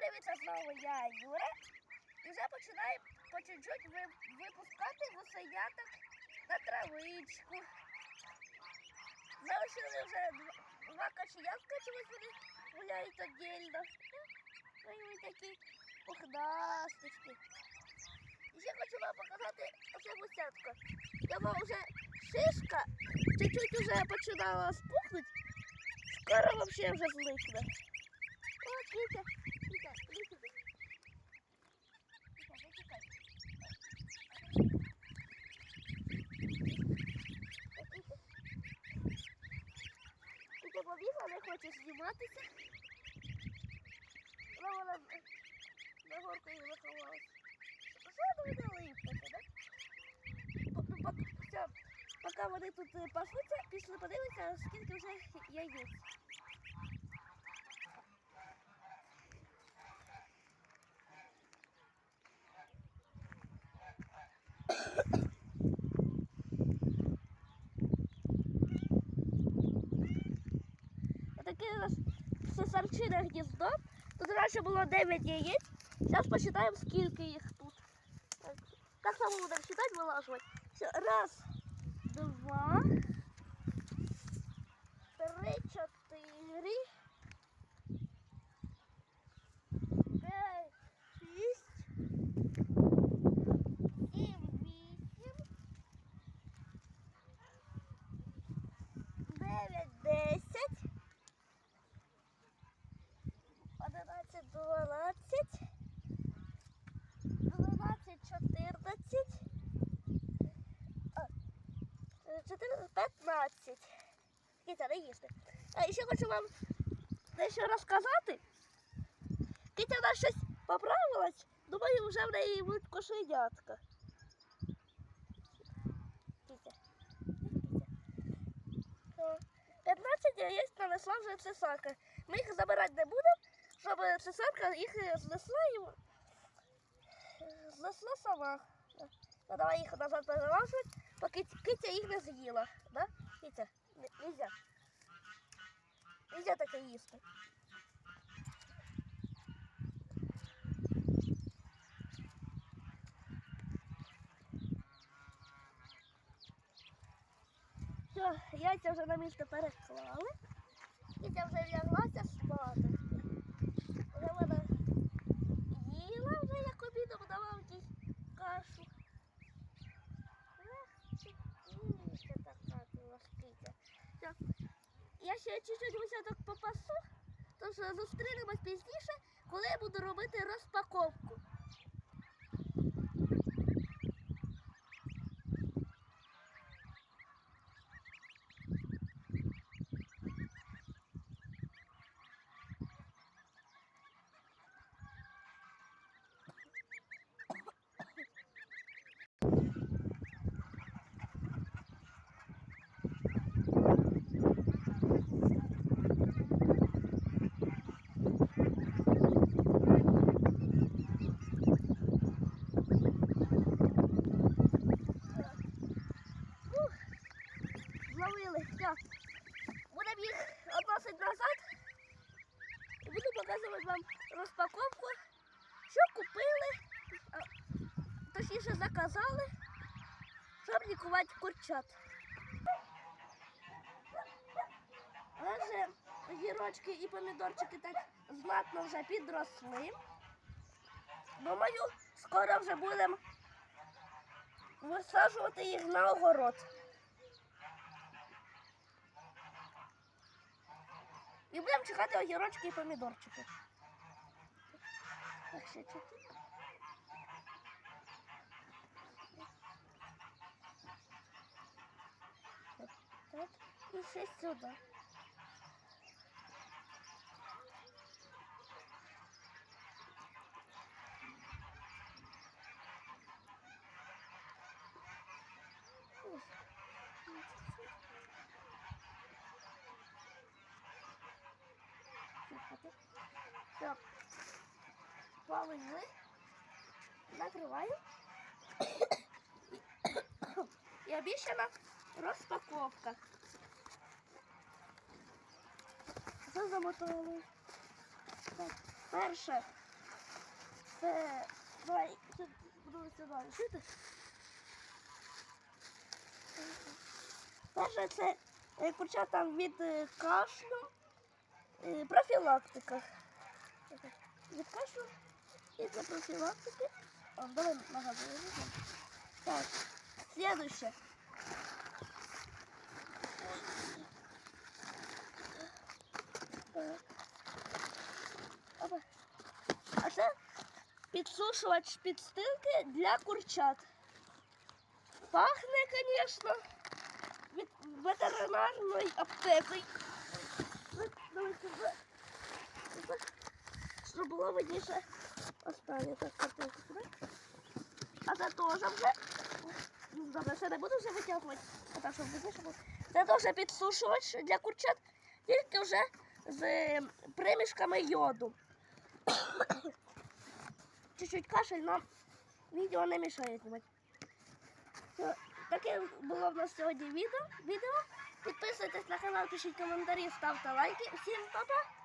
привіт, це знову я, Юра. І вже починаємо по чуть-чуть ви- випускати гусеняток на травичку. Залишили вже два, каченятка, чомусь вони гуляють отдельно. Ой, ви такі пухнастички. І ще хочу вам показати оце гусятко. Його вже шишка чуть-чуть вже починала спухнути. Скоро вообще вже зникне. О, Китя, Китя, іди сюди. Китя, зачекай. О, Китя. Китя побігла, не хоче зніматися. Ну, вона на горку і заховалась. Що ви не липнете, да? По- ну, пок- все, Поки вони тут е, пасуться, пішли подивитися, скільки вже яєць. Отаке у гніздо. Тут раніше було 9 яєць. Зараз посчитаємо, скільки їх тут. Так, так само будемо считати, вилажувати. Все, раз, два, три, чотири, 15. Кітя, не їсти. А ще хочу вам дещо розказати. Кітя в нас щось поправилась. Думаю, вже в неї будуть кошенятка. Кітя. Кітя. 15 яєць нанесла вже цесарка. Ми їх забирати не будемо, щоб цесарка їх знесла і знесла сама. Ну, давай їх назад перелажувати, поки киця їх не з'їла. Да? Не- нельзя. Нельзя таке їсти. Все, яйця вже на місце переклали. Киця вже вляглася спати. Я ще чуть-чуть гусяток попасу, тож зустрінемось пізніше, коли я буду робити розпаковку. Ух, зловили. Все. Будемо їх відносити назад. І буду показувати вам розпаковку, що купили, точніше заказали, щоб лікувати курчат. Але гірочки і помідорчики так знатно вже підросли. Думаю, скоро вже будемо висаджувати їх на огород. І будемо чекати огірочки і помідорчики. Так, Вот. Так, И І ще сюди. Ось. Все. Полили. Накриваю. І обіцяна розпаковка. Все замотали. Так, перше Це. Давай, буду сюди лишити. Перше це е, курчата від е, кашлю, е, профілактика. Від кашлю і для профілактики. О, давай нагадую. Так, следующее. Так. Опа. А це підсушувач підстилки для курчат. Пахне, звісно, від ветеринарної аптеки. Ви- Давайте сюди. Сюди. Щоб було видніше. Останнє так сюди. А це теж вже. Ну, Добре, ще не буду вже витягувати. А так, щоб. Це теж підсушувач для курчат, тільки вже з е, примішками йоду. Чуть-чуть кашель, но відео не мішає знімати. Таке було в нас сьогодні відео. відео. Підписуйтесь на канал, пишіть коментарі, ставте лайки. Всім па-па!